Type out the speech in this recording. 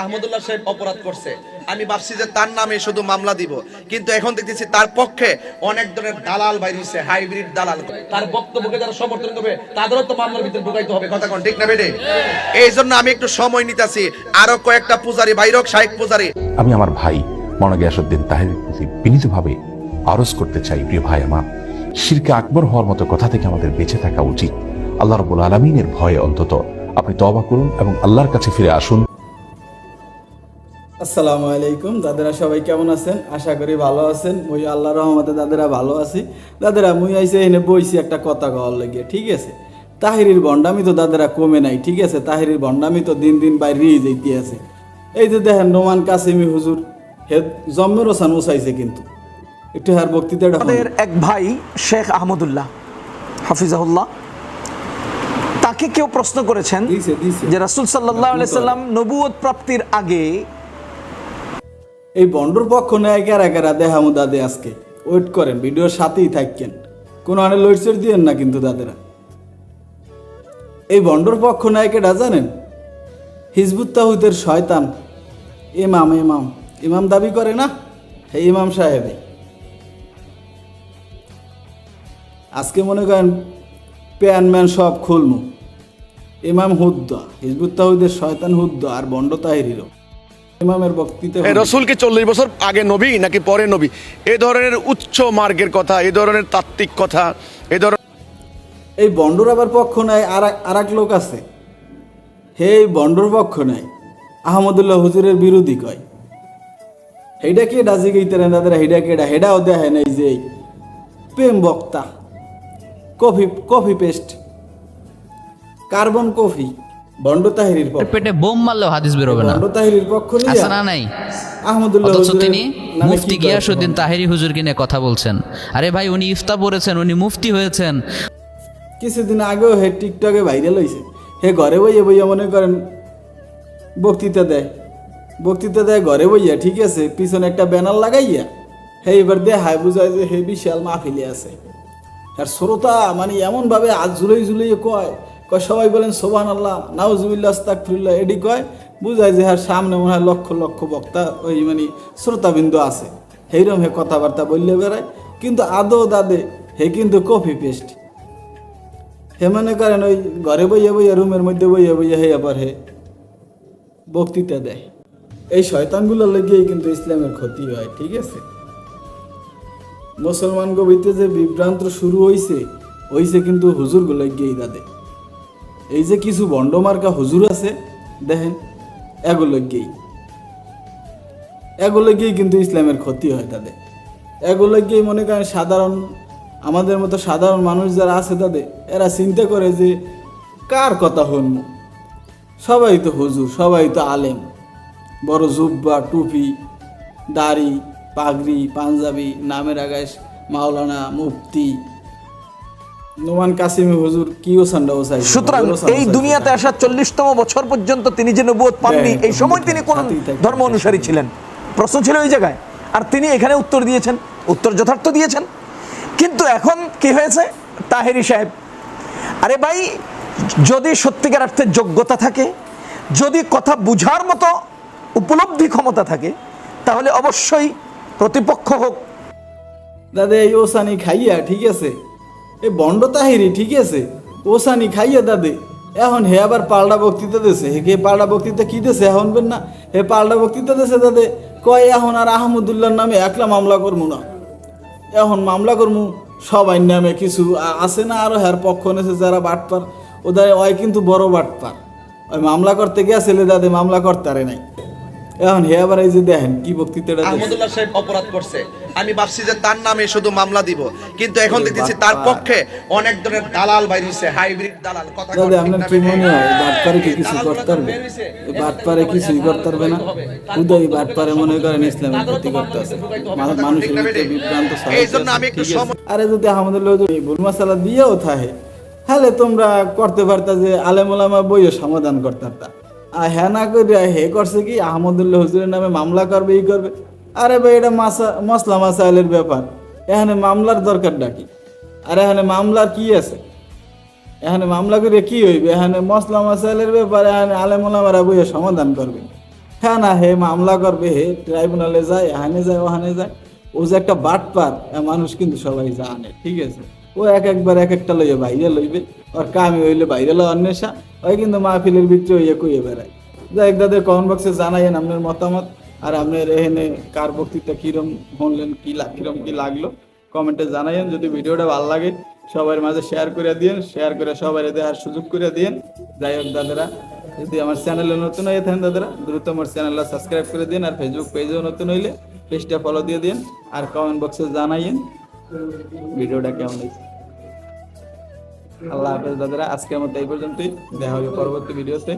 আহমদুল্লাহ সাহেব অপরাধ করছে। আমি ভাবছি যে তার নামে শুধু মামলা দিব। কিন্তু এখন দেখতেছি তার পক্ষে অনেক ধরনের দালাল বাইর হইছে, হাইব্রিড দালাল। তার বক্তব্যকে যারা সমর্থন করবে, তাদেরও তো মামলার ভিতরে ঢুকাইতে হবে। কথা কোন, ঠিক না বেটে এই জন্য আমি একটু সময় নিতেছি। আরও কয়েকটা পূজারি, বাইরক শাহেক পূজারি। আমি আমার ভাই মৌলানা গিয়াসুদ্দিন প্রতি বিনীতভাবে আরজ করতে চাই, প্রিয় ভাই আমার। শিরকে আকবর হওয়ার মতো কথা থেকে আমাদের বেঁচে থাকা উচিত। আল্লাহ রবুল আলমিনের ভয়ে অন্তত আপনি তবা করুন এবং আল্লাহর কাছে ফিরে আসুন। আসসালামু আলাইকুম। দাদারা সবাই কেমন আছেন? আশা করি ভালো আছেন। মুই আল্লাহ রহমতে দাদারা ভালো আছি। দাদারা মুই আইসে এনে বইছি একটা কথা কওয়ার লেগে ঠিক আছে? তাহিরির বন্ডামি তো দাদারা কমে নাই ঠিক আছে? তাহিরির বন্ডামি তো দিন দিন বাইরেই যেতে আছে। এই যে দেখেন নোমান কাসিমি হুজুর হে জম্মের ওসান উসাইছে কিন্তু। একটু হার বক্তৃতাটা আমাদের এক ভাই শেখ আহমদুল্লাহ হাফিজাহুল্লাহ তাকে কেউ প্রশ্ন করেছেন। যে রাসুল সাল্লাহ সাল্লাম নবুয়ত প্রাপ্তির আগে এই বন্ডর পক্ষ নেয় কেরা কেরা দেহামু দাদে আজকে। ওয়েট করেন ভিডিওর সাথেই থাকেন। কোনো আনে লইটসের দিয়েন না কিন্তু দাদেরা এই বন্ডর পক্ষ নেয় কেটা জানেন? হিজবুত তাহুদের শয়তান। ইমাম ইমাম। ইমাম দাবি করে না? হে ইমাম সাহেবে। আজকে মনে করেন প্যান ম্যান সব খুলমু। ইমাম হুদ্দা, হিজবুত তাহুদের শয়তান হুদ্দা আর বন্ড তাহিরিরও। ইমামের বক্তৃতা রসুল কি চল্লিশ বছর আগে নবী নাকি পরে নবী? এই ধরনের উচ্চ মার্গের কথা এই ধরনের তাত্ত্বিক কথা এই ধরনের এই বন্ডর আবার পক্ষ নেয় আর এক লোক আছে। হে বন্ডর পক্ষ নেয় আহমদুল্লাহ হুজুরের বিরোধী কয়। হেডা কে ডাজি গইতে দাদার হেডা কেডা? হেডাও দেখে নাই যে প্রেম বক্তা। Coffee coffee paste. Carbon coffee. Bond তাহিরির পক্ষ পেটে বোম মারলেও হাদিস বেরোবে না। বন্ড তাহিরির পক্ষ নিয়ে আছে না নাই? আহমদুল্লাহ অথচ তিনি মুফতি? গিয়াসুদ্দিন তাহেরি হুজুরকে নিয়ে কথা বলছেন। আরে ভাই উনি ইফতা পড়েছেন উনি মুফতি হয়েছেন। কিছুদিন আগেও হে টিকটকে ভাইরাল হয়েছে হে ঘরে বইয়ে বইয়া মনে করেন বক্তৃতা দেয়। বক্তৃতা দেয় ঘরে বইয়া ঠিক আছে পিছনে একটা ব্যানার লাগাইয়া। হে এবার দে হাই বুঝায় যে হে বিশাল মাহফিলে আছে। আর শ্রোতা মানে এমনভাবে আজ ঝুলাই ঝুলাই কয় কয়, সবাই বলেন সোবান আল্লাহ নাউজুবিল্লাহ আস্তাকফিরুল্লাহ এডি কয়, বুঝায় যে হ্যাঁ সামনে মনে হয় লক্ষ লক্ষ বক্তা, ওই মানে শ্রোতাবিন্দু আছে। সেইরকম হে কথাবার্তা বললে বেড়ায়, কিন্তু আদৌ দাদে, হে কিন্তু কফি পেস্ট। হে মনে করেন, ওই ঘরে বইয়া বইয়া, রুমের মধ্যে বইয়া বইয়া হে আবার হে বক্তৃতা দেয়। এই শয়তানগুলোর লেগেই কিন্তু ইসলামের ক্ষতি হয়, ঠিক আছে? মুসলমান গবিতে যে বিভ্রান্ত শুরু হইছে হইছে কিন্তু হুজুরগুলো গিয়েই দাদে। এই যে কিছু বন্ডমার্কা হুজুর আছে, দেখেন, এগুলো গিয়েই এগুলো গিয়েই কিন্তু ইসলামের ক্ষতি হয় তাদের। এগুলো গিয়ে মনে করেন সাধারণ, আমাদের মতো সাধারণ মানুষ যারা আছে তাদের, এরা চিন্তা করে যে কার কথা শুনব সবাই তো হুজুর, সবাই তো আলেম। বড় জুব্বা, টুপি, দাড়ি, পাগড়ি, পাঞ্জাবি, নামের আগাস মাওলানা, মুফতি নোমান কাসিমি হুজুর কি ওসান্ডা ওসাই সুতরাং এই দুনিয়াতে আসা চল্লিশতম বছর পর্যন্ত তিনি যে নবুয়ত পাননি হ্যাঁ, এই সময় তিনি কোন ধর্ম অনুসারী ছিলেন? প্রশ্ন ছিল এই জায়গায়। আর তিনি এখানে উত্তর দিয়েছেন উত্তর যথার্থ দিয়েছেন। কিন্তু এখন কি হয়েছে? তাহেরি সাহেব আরে ভাই যদি সত্যিকার অর্থে যোগ্যতা থাকে যদি কথা বুঝার মতো উপলব্ধি ক্ষমতা থাকে তাহলে অবশ্যই প্রতিপক্ষ হোক। দাদা এই ওসানি খাইয়া ঠিক আছে? এই বন্ড তাহিরি, ঠিক আছে? ওসানি খাইয়ে দাদে এখন হে আবার পাল্টা বক্তৃতা দেশে হে কে পাল্টা বক্তৃতা কী দেছে? এখন বেন না। হে পাল্টা বক্তৃতা দেছে দাদে কয়, এখন আর আহমদুল্লাহর নামে একলা মামলা করব না। এখন মামলা করব সবাই নামে কিছু আছে না? আরও হ্যার পক্ষ নেছে যারা বাটপার। ওদের ওই কিন্তু বড় বাটপার। ওই মামলা করতে গিয়েছিলে দাদে মামলা করতে আরে নাই। এখন হে আবার এই যে দেখেন কি বক্তৃতাটা আহমদুল্লাহ সাহেব অপরাধ করছে। আমি ভাবছি যে তার নামে শুধু মামলা দিব কিন্তু এখন দেখতেছি তার পক্ষে অনেক ধরনের দালাল বাইর হইছে হাইব্রিড দালাল কথা দাদা আপনার কি মনে হয় বাটপারে কি কিছু করতে পারবে? বাটপারে কিছুই করতে পারবে না। উদয় বাটপারে মনে করেন ইসলামের ক্ষতি করতে আছে মানুষের ভিতরে বিভ্রান্ত এই জন্য আমি একটু? সময়- আরে যদি আহমদুল্লাহ যদি ভুল মাসালা দিয়েও থাকে হলে তোমরা করতে পারতা যে আলেমুলামা বইও সমাধান করতে পারতা হ্যাঁ না করে হে করছে কি? আহমদুল্লাহ হুজুরের নামে মামলা করবে, ই করবে। আরে ভাই, এটা মাসা, মসলা মাসাইলের ব্যাপার। এখানে মামলার দরকার ডাকি আর এখানে মামলার কি আছে? এখানে মামলা করে কি হইবে? এখানে মশলা মাসাইলের ব্যাপারে, এখানে আলেমুলামারা বইয়ে সমাধান করবে। হ্যাঁ না, হে মামলা করবে, হে ট্রাইব্যুনালে যায়, এখানে যায়, ওখানে যায়। ও যে একটা বাটপার মানুষ কিন্তু সবাই জানে, ঠিক আছে? ও এক একবার এক একটা লইয়া বাইরে লইবে। আর কামি হইলে বাইরে লয় অন্বেষা। ওই কিন্তু মাহফিলের ভিতরে ইয়ে কইয়ে বেড়ায়। যাই দাদের কমেন্ট বক্সে জানাইয়েন আপনার মতামত আর আপনার এখানে কার বক্তৃতা কিরম শুনলেন, কি কিরম কি লাগল? কমেন্টে জানাইয়েন। যদি ভিডিওটা ভালো লাগে, সবার মাঝে শেয়ার করে দিন শেয়ার করে সবাই দেওয়ার সুযোগ করে দিন যাই হোক দাদারা, যদি আমার চ্যানেলে নতুন হয়ে থাকেন দাদারা, দ্রুত আমার চ্যানেলটা সাবস্ক্রাইব করে দিন আর ফেসবুক পেজেও নতুন হইলে পেজটা ফলো দিয়ে দিন আর কমেন্ট বক্সে জানাইয়েন। ভিডিওটা কেমন হয়েছে? আল্লাহ হাফেজ। দাদারা আজকের মতো এই পর্যন্তই। দেখা হবে পরবর্তী ভিডিওতে